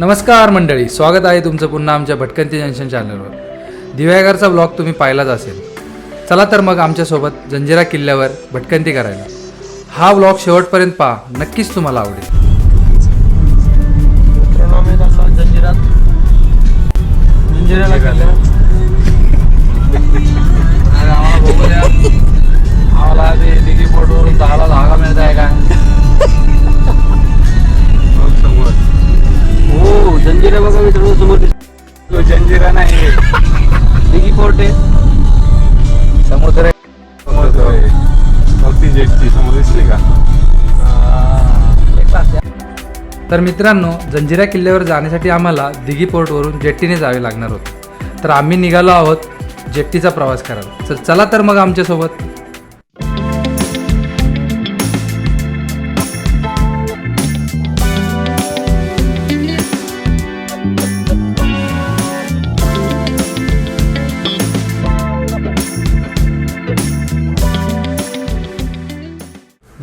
नमस्कार मंडळी स्वागत आहे तुमचं पुन्हा आमच्या भटकंती जंक्शन चॅनलवर. दिव्यागरचा ब्लॉग तुम्ही पाहिलाच असेल. चला तर मग आमच्यासोबत जंजिरा किल्ल्यावर भटकंती करायला. हा ब्लॉग शेवटपर्यंत पहा नक्कीच तुम्हाला आवडेल. जंजिरात जंजिराला फोर्ट आहे. समुद्र तर मित्रांनो जंजिरा किल्ल्यावर जाण्यासाठी आम्हाला दिघी पोर्टवरून जेट्टीने जावे लागणार होते. तर आम्ही निघालो आहोत जेट्टीचा प्रवास करायला. तर चला तर मग आमच्यासोबत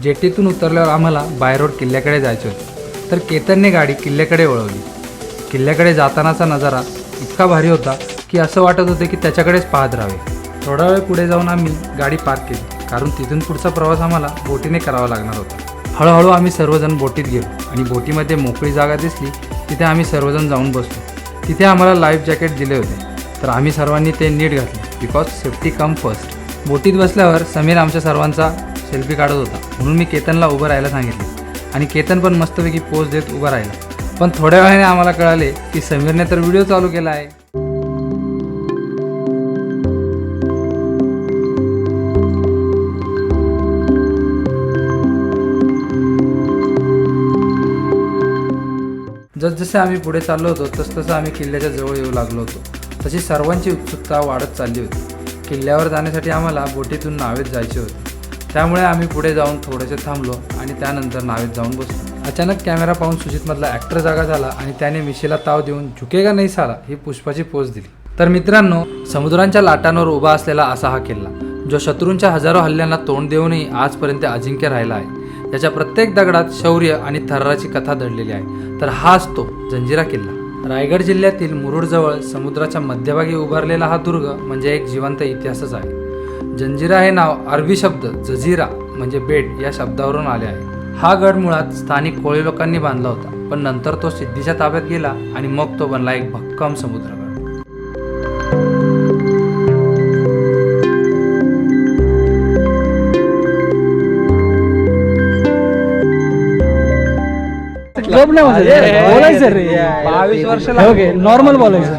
जेटीतून उतरल्यावर आम्हाला बाय रोड किल्ल्याकडे जायचे होते. तर केतनने गाडी किल्ल्याकडे वळवली. किल्ल्याकडे जातानाचा नजारा इतका भारी होता की असं वाटत होते की त्याच्याकडेच पाहत राहावे. थोडा वेळ पुढे जाऊन आम्ही गाडी पार्क केली कारण तिथून पुढचा प्रवास आम्हाला बोटीने करावा लागणार होता. हळूहळू आम्ही सर्वजण बोटीत गेलो आणि बोटीमध्ये मोकळी जागा दिसली तिथे आम्ही सर्वजण जाऊन बसलो. तिथे आम्हाला लाईफ जॅकेट दिले होते. तर आम्ही सर्वांनी ते नीट घातले बिकॉज सेफ्टी कम फर्स्ट बोटीत बसल्यावर समीर आमच्या सर्वांचा सेल्फी काढत होता. म्हणून मी केतनला उभं राहायला सांगितले. आणि केतन पण मस्तपैकी पोज देत उभं राहिला. पण थोड्या वेळाने आम्हाला कळाले की समीरने तर व्हिडिओ चालू केला आहे. जसजसे आम्ही पुढे चाललो होतो तसतसं आम्ही किल्ल्याच्या जवळ येऊ लागलो होतो. तशी सर्वांची उत्सुकता वाढत चालली होती. किल्ल्यावर जाण्यासाठी आम्हाला बोटीतून नावेत जायचे होते. त्यामुळे आम्ही पुढे जाऊन थोडेसे थांबलो आणि त्यानंतर नावेत जाऊन बसलो. अचानक कॅमेरा पाहून सुजितमधला ॲक्टर जागा झाला आणि त्याने मिशेला ताव देऊन झुकेगा नाही साला? ही पुष्पाची पोच दिली. तर मित्रांनो समुद्रांच्या लाटांवर उभा असलेला असा हा किल्ला जो शत्रूंच्या हजारो हल्ल्यांना तोंड देऊनही आजपर्यंत अजिंक्य राहिला आहे. त्याच्या प्रत्येक दगडात शौर्य आणि थराची कथा दडलेली आहे. तर हाच तो जंजिरा किल्ला. रायगड जिल्ह्यातील मुरुडजवळ समुद्राच्या मध्यभागी उभारलेला हा दुर्ग म्हणजे एक जिवंत इतिहासच आहे. जंजिरा हे नाव अरबी शब्द जझीरा म्हणजे बेट या शब्दावरून आले आहे. हा गड मुळात स्थानिक कोळी लोकांनी बांधला होता पण नंतर तो सिद्धीच्या ताब्यात गेला आणि मग तो बनला एक भक्कम समुद्रगड. बोलायचं रे. बावीस वर्ष ओके नॉर्मल बोलायचं.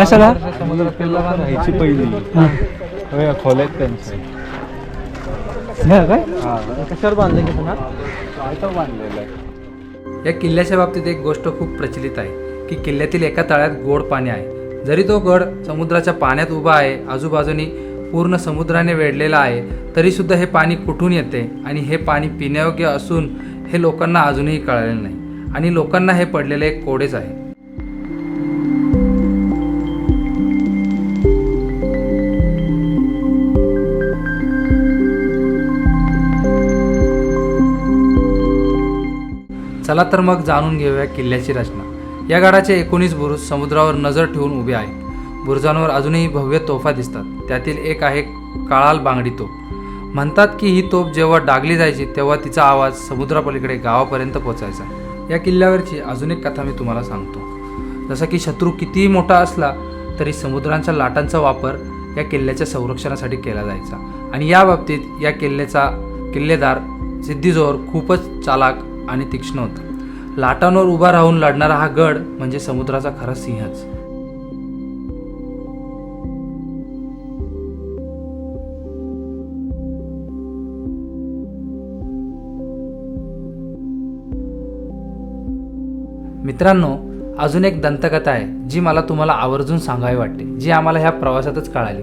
कशाला? समुद्रात किल्ला राहायची पहिली. होय, त्यांच्या काय? कशावर बांधलं की पुन्हा? बांधलेलं आहे. या किल्ल्याच्या बाबतीत एक गोष्ट खूप प्रचलित आहे की किल्ल्यातील एका तळ्यात गोड पाणी आहे. जरी तो गड समुद्राच्या पाण्यात उभा आहे आजूबाजूनी पूर्ण समुद्राने वेढलेला आहे तरी सुद्धा हे पाणी कुठून येते आणि हे पाणी पिण्यायोग्य असून हे लोकांना अजूनही कळलेलं नाही. आणि लोकांना हे पडलेले एक कोडेच आहे. चला तर मग जाणून घेऊया किल्ल्याची रचना. या गडाचे एकोणीस बुरुज समुद्रावर नजर ठेवून उभे आहे बुरुजांवर अजूनही भव्य तोफा दिसतात. त्यातील एक आहे काळाल बांगडी तोफ. म्हणतात की ही तोफ जेव्हा डागली जायची तेव्हा तिचा आवाज समुद्रापलीकडे गावापर्यंत पोचायचा या किल्ल्यावरची अजून एक कथा मी तुम्हाला सांगतो. जसं की शत्रू कितीही मोठा असला तरी समुद्रांच्या लाटांचा वापर या किल्ल्याच्या संरक्षणासाठी केला जायचा. आणि या बाबतीत या किल्ल्याचा किल्लेदार सिद्धीजोर खूपच चालाक आणि तीक्ष्ण होता लाटांवर उभा राहून लढणारा हा गड म्हणजे समुद्राचा खरा सिंहच. मित्रांनो अजून एक दंतकथा आहे जी मला तुम्हाला आवर्जून सांगावी वाटते जी आम्हाला ह्या प्रवासातच कळाली.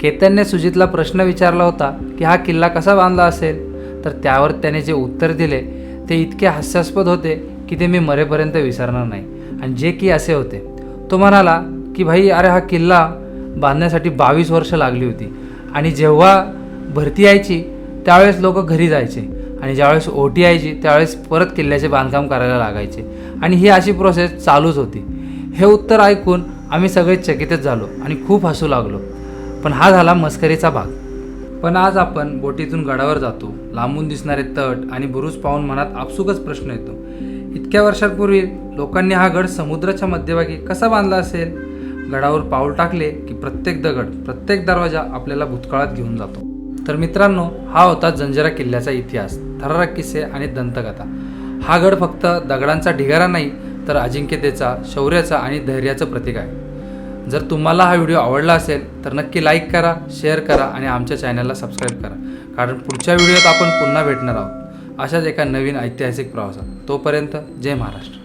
केतनने सुजितला प्रश्न विचारला होता की हा किल्ला कसा बांधला असेल? तर त्यावर त्याने जे उत्तर दिले ते इतके हास्यास्पद होते की ते मी मरेपर्यंत विसरणार नाही. आणि जे की असे होते. तो म्हणाला की भाई अरे हा किल्ला बांधण्यासाठी बावीस वर्ष लागली होती. आणि जेव्हा भरती यायची त्यावेळेस लोक घरी जायचे. आणि ज्यावेळेस ओटी यायची त्यावेळेस परत किल्ल्याचे बांधकाम करायला लागायचे. आणि ही अशी प्रोसेस चालूच होती. हे उत्तर ऐकून आम्ही सगळे चकितच झालो आणि खूप हसू लागलो. पण हा झाला मस्करीचा भाग. पण आज आपण बोटीतून गडावर जातो. लांबून दिसणारे तट आणि बुरुज पाहून मनात आपसुकच प्रश्न येतो. इतक्या वर्षांपूर्वी लोकांनी हा गड समुद्राच्या मध्यभागी कसा बांधला असेल? गडावर पाऊल टाकले की प्रत्येक दगड प्रत्येक दरवाजा आपल्याला भूतकाळात घेऊन जातो. तर मित्रांनो हा होता जंजिरा किल्ल्याचा इतिहास थरारक किस्से आणि दंतकथा. हा गड फक्त दगडांचा ढिगारा नाही तर अजिंक्यतेचा शौर्याचा आणि धैर्याचं प्रतीक आहे. जर तुम्हाला हा व्हिडिओ आवडला असेल तर नक्की लाईक करा शेअर करा आणि आमच्या चॅनलला सबस्क्राईब करा. कारण पुढच्या व्हिडिओत आपण पुन्हा भेटणार आहोत. अशाच एका नवीन ऐतिहासिक प्रवासात. तोपर्यंत जय महाराष्ट्र.